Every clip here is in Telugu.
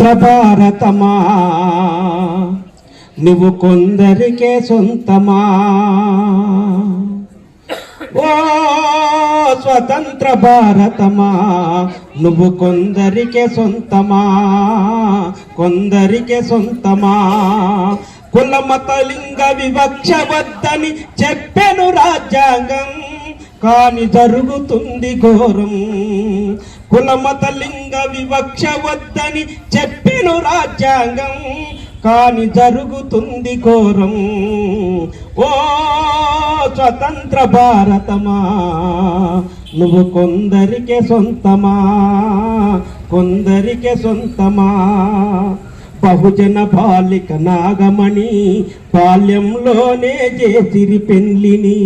స్వతంత్ర భారతమా నువ్వు కొందరికే సొంతమా? ఓ స్వతంత్ర భారతమా? నువ్వు కొందరికే సొంతమా? కొందరికే సొంతమా? కులమత లింగ వివక్ష వద్దని చెప్పెను రాజ్యాంగం. కాని జరుగుతుంది ఘోరం. కులమత లింగ వివక్ష వద్దని చెప్పెను రాజ్యాంగం కాని జరుగుతుంది ఘోరం. ఓ స్వతంత్ర భారతమా నువ్వు కొందరికే సొంతమా కొందరికే సొంతమా. బహుజన బాలిక నాగమణి బాల్యంలోనే చేసిరి పెళ్ళిని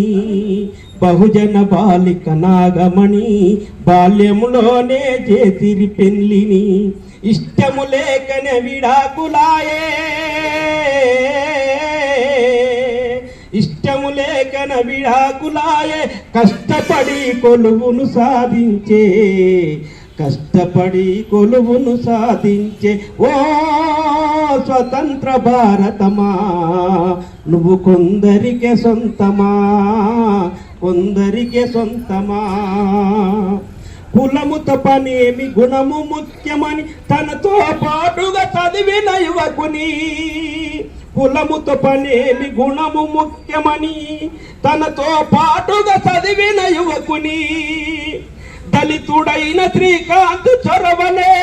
బహుజన బాలిక నాగమణి బాల్యములోనే చేసిరి పెళ్ళిని ఇష్టము లేకనే విడాకులాయే. ఇష్టము లేకన విడాకులాయే. కష్టపడి కొలువును సాధించే. కష్టపడి కొలువును సాధించే. ఓ స్వతంత్ర భారతమా? నువ్వు కొందరికే సొంతమా? కొందరికే సొంతమా? కులము తపనేమి గుణము ముఖ్యమని తనతో పాటుగా చదివిన యువకుని. కులముతో పనేమి గుణము ముఖ్యమని తనతో పాటుగా చదివిన యువకుని. దళితుడైన శ్రీకాంత్ చొరవనే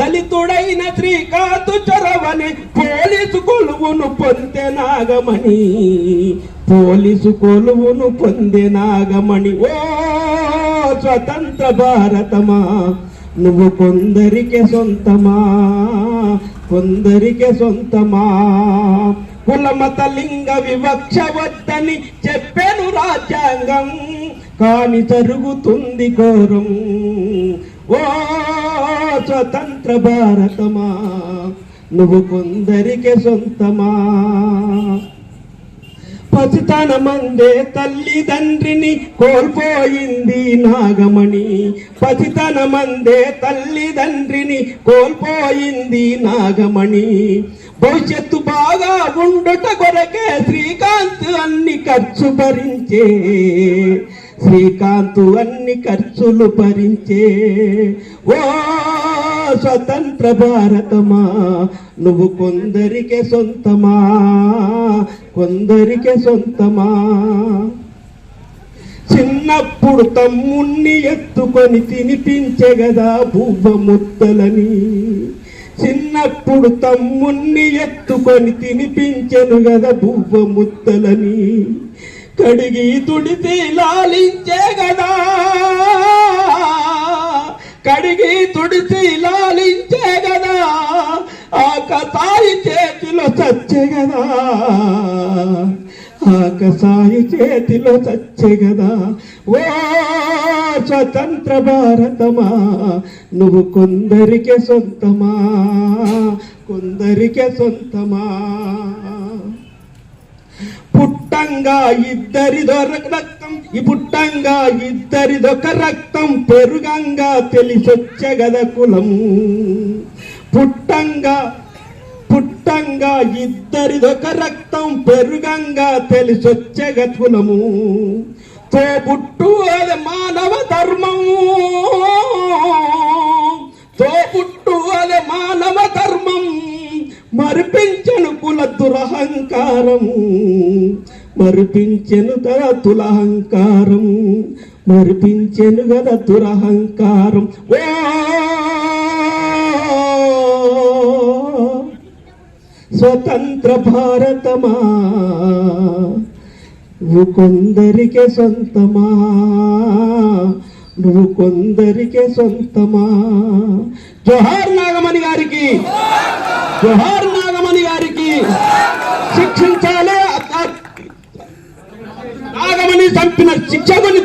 దళితుడైన శ్రీకాంత్ చొరవని పోలీసు కొలువును పొందే నాగమణి. పోలీసు కొలువును పొందే నాగమణి. ఓ స్వతంత్ర భారతమా నువ్వు కొందరికే సొంతమా కొందరికే సొంతమా. కులమత లింగ వివక్ష వద్దని చెప్పాను రాజ్యాంగం కాని జరుగుతుంది ఘోరం ఓ స్వతంత్ర భారతమా నువ్వు కొందరికే సొంతమా? పసితనమందే తల్లిదండ్రిని కోల్పోయింది నాగమణి. పసితనమందే తల్లిదండ్రిని కోల్పోయింది నాగమణి. భవిష్యత్తు బాగా ఉండుట కొరకే శ్రీకాంత్ అన్ని ఖర్చు భరించే. శ్రీకాంత్ అన్ని ఖర్చులు భరించే ఓ స్వతంత్ర భారతమా. నువ్వు కొందరికే సొంతమా? కొందరికే సొంతమా? చిన్నప్పుడు తమ్ముణ్ణి ఎత్తుకొని తినిపించే గదా బువ్వ ముద్దలని చిన్నప్పుడు తమ్ముణ్ణి ఎత్తుకొని తినిపించెను గదా బువ్వ ముద్దలని కడిగి తుడితి లాలించే గదా. కడిగి తుడితి లాలించే గదా. ఆ కసాయి చేతిలో చచ్చే గదా. ఆ కసాయి చేతిలో చచ్చే గదా. ఓ స్వతంత్ర భారతమా నువ్వు కొందరికే సొంతమా కొందరికే సొంతమా. పుట్టంగా ఇద్దరిదొక రక్తం. ఈ పుట్టంగా ఇద్దరిదొక రక్తం. పెరుగంగా తెలిసొచ్చగద కులం. పుట్టంగా పుట్టంగా ఇద్దరిదొక రక్తం. పెరుగంగా తెలిసొచ్చే గతులము తోబుట్టు అది మానవ ధర్మము. తోబుట్టు అది మానవ ధర్మం. మరిపించ కుల దురహంకారము మరిపించెను గద తులహంకారం మరిపించెను గద దురహంకారం ఓ! స్వతంత్ర భారతమా నువ్వు కొందరికే సొంతమా నువ్వు కొందరికే సొంతమా. జోహార్ నాగమణి గారికి జోహార్ శిక్షించాలి ఆ-